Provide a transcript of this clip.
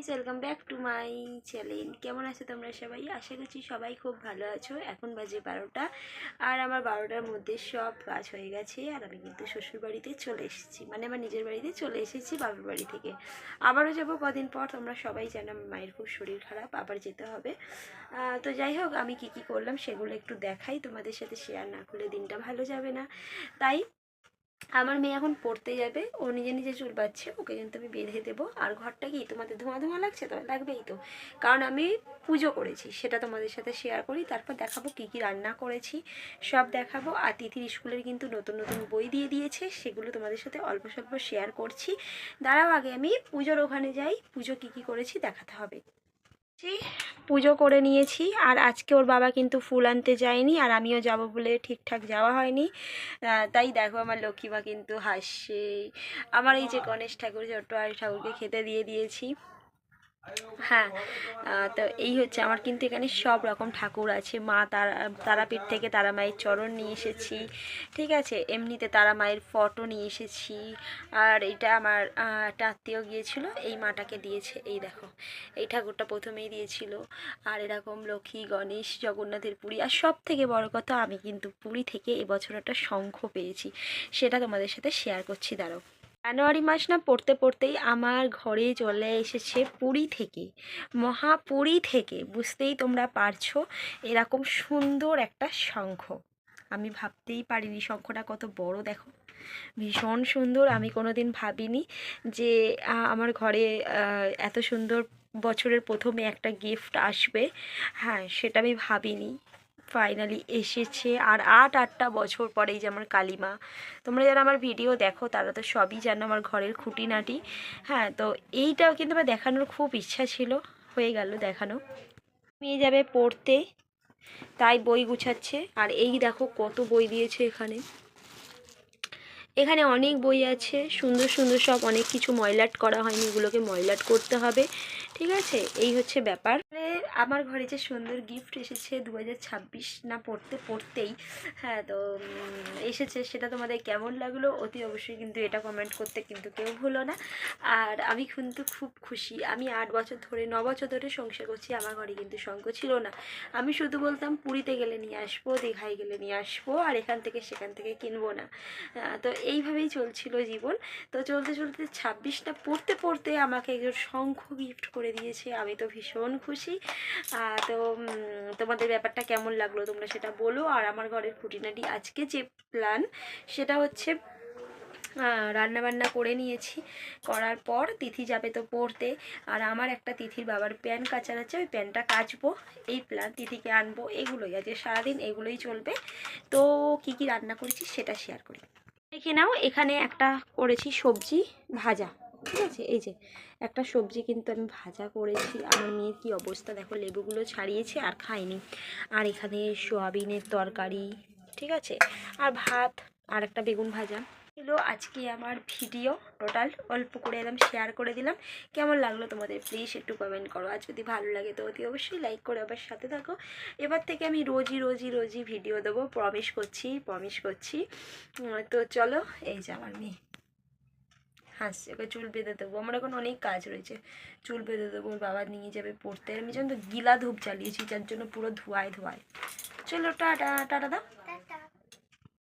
Guys welcome back to my channel কেমন আছো তোমরা সবাই? আশা করছি সবাই খুব ভালো আছো। এখন বাজে বারোটা, আর আমার বারোটার মধ্যে সব কাজ হয়ে গেছে, আর আমি কিন্তু শ্বশুর বাড়িতে চলে এসেছি। মানে আমার নিজের বাড়িতে চলে এসেছি বাবার বাড়ি থেকে। আবারও যাব কদিন পর, তোমরা সবাই জানো মায়ের খুব শরীর খারাপ, আবার যেতে হবে। তো যাই হোক, আমি কি কি করলাম সেগুলো একটু দেখাই। তোমাদের সাথে শেয়ার না করলে দিনটা ভালো যাবে না। তাই আমার মেয়ে এখন পড়তে যাবে, ও নিজে নিজে চুল বাচ্ছে ওকে কিন্তু আমি বেঁধে দেবো। আর ঘরটা কি তোমাদের ধোঁয়া ধোঁয়া লাগছে? তো লাগবেই তো। কারণ আমি পুজো করেছি, সেটা তোমাদের সাথে শেয়ার করি, তারপর দেখাবো কী কী রান্না করেছি। সব দেখাবো। আর তিথির স্কুলের কিন্তু নতুন নতুন বই দিয়ে দিয়েছে, সেগুলো তোমাদের সাথে অল্প স্বল্প শেয়ার করছি। দাঁড়াও, আগে আমি পুজোর ওখানে যাই, পুজো কী কী করেছি দেখাতে হবে। পুজো করে নিয়েছি। আর আজকে ওর বাবা কিন্তু ফুল আনতে যায়নি আর আমিও যাব বলে ঠিকঠাক যাওয়া হয়নি। তাই দেখো আমার লক্ষ্মীমা কিন্তু হাসছে। আমার এই যে গণেশ ঠাকুর, ছোট্ট আর ঠাকুরকে খেতে দিয়ে দিয়েছি। হ্যাঁ তো এই হচ্ছে আমার কিন্তু এখানে সব রকম ঠাকুর আছে। মা তারা, তারাপীঠ থেকে তারা মায়ের চরণ নিয়ে এসেছি, ঠিক আছে? এমনিতে তারা মায়ের ফটো নিয়ে এসেছি। আর এটা আমার একটা আত্মীয় গিয়েছিল, এই মাটাকে দিয়েছে। এই দেখো, এই ঠাকুরটা প্রথমেই দিয়েছিল। আর এরকম লক্ষ্মী, গণেশ, জগন্নাথের পুরী আর সব থেকে বড় কথা, আমি কিন্তু পুরী থেকে এবছর একটা শঙ্খ পেয়েছি। সেটা তোমাদের সাথে শেয়ার করছি, দাঁড়াও। জানুয়ারি মাস না পড়তে পড়তেই আমার ঘরে চলে এসেছে পুরী থেকে, মহাপুরী থেকে, বুঝতেই তোমরা পারছ এরকম সুন্দর একটা শঙ্খ। আমি ভাবতেই পারিনি শঙ্খটা কত বড়, দেখো, ভীষণ সুন্দর, আমি কোনোদিন ভাবিনি যে আমার ঘরে এত সুন্দর বছরের প্রথমে একটা গিফট আসবে। হ্যাঁ সেটা আমি ভাবিনি। ফাইনালি এসেছে। আর আট, আটটা বছর পরেই যে আমার কালিমা। তোমরা যারা আমার ভিডিও দেখো, তারা তো সবই জানো আমার ঘরের খুঁটিনাটি। হ্যাঁ তো এইটাও কিন্তু আমার দেখানোর খুব ইচ্ছা ছিল। হয়ে গেল দেখানো। মেয়ে যাবে পড়তে, তাই বই গুছাচ্ছে। আর এই দেখো কত বই দিয়েছে এখানে। এখানে অনেক বই আছে। সুন্দর সুন্দর সব অনেক কিছু ময়লাট করা হয়নি। এগুলোকে ময়লাট করতে হবে। ঠিক আছে? এই হচ্ছে ব্যাপার। আমার ঘরে যে সুন্দর গিফট এসেছে দু হাজার ছাব্বিশ না পড়তে, পড়তেই হ্যাঁ তো এসেছে, সেটা তোমাদের কেমন লাগল? অতি অবশ্যই কিন্তু এটা কমেন্ট করতে কিন্তু কেউ ভুলো না। আর আমি কিন্তু খুব খুশি। আমি আট বছর ধরে, ন বছর ধরে সংসার করছি, আমার ঘরে কিন্তু শঙ্খ ছিল না। আমি শুধু বলতাম, পুরীতে গেলে নিয়ে আসব, দীঘায় গেলে নিয়ে আসব, আর এখান থেকে সেখান থেকে কিনবো না। তো এইভাবেই চলছিল জীবন। তো চলতে চলতে ছাব্বিশটা পড়তে পড়তে আমাকে একজন শঙ্খ গিফট করে দিয়েছে, আমি তো ভীষণ খুশি। তো তোমাদের ব্যাপারটা কেমন লাগল তোমরা সেটা বলো। আর আমার ঘরের খুঁটিনাটি আজকে যে প্ল্যান সেটা হচ্ছে রান্না বান্না করে নিয়েছি। করার পর তিথি যাবে তো পড়তে। আর আমার একটা তিথির বাবার প্যান কাচার আছে, ওই প্যানটা কাচবো। এই প্ল্যান তিথিকে আনব, এগুলোই আছে, সারাদিন এগুলোই চলবে। তো কি কি রান্না করেছি সেটা শেয়ার করি। দেখে নাও, এখানে একটা করেছি সবজি ভাজা। ঠিক আছে? এই যে, একটা সবজি কিন্তু আমি ভাজা করেছি। আমার মেয়ের কী অবস্থা? দেখো, লেবুগুলো ছাড়িয়েছে আর খাইনি আর এখানে সোয়াবিনের তরকারি, ঠিক আছে? আর ভাত, আর একটা বেগুন ভাজা। ছিল আজকে আমার ভিডিও। টোটাল অল্প করে এলাম শেয়ার করে দিলাম। কেমন লাগল তোমাদের? প্লিজ একটু কমেন্ট করো। আর যদি ভালো লাগে তো অতি অবশ্যই লাইক করে আবার সাথে থাকো। এবার থেকে আমি রোজই রোজই রোজই ভিডিও দেবো। প্রমিস করছি প্রমিস করছি। তো চলো, এই যে আমার মেয়ে। হাসছে, এবার চুল বেঁধে দেবো। আমার এখন অনেক কাজ রয়েছে। চুল বেঁধে দেবো, ওর বাবা নিয়ে যাবে পড়তে। আমি যেন গিলা ধূপ চালিয়েছি যার জন্য পুরো ধোয়ায় ধোয়ায়। চলো, টাটা টাটা দাও।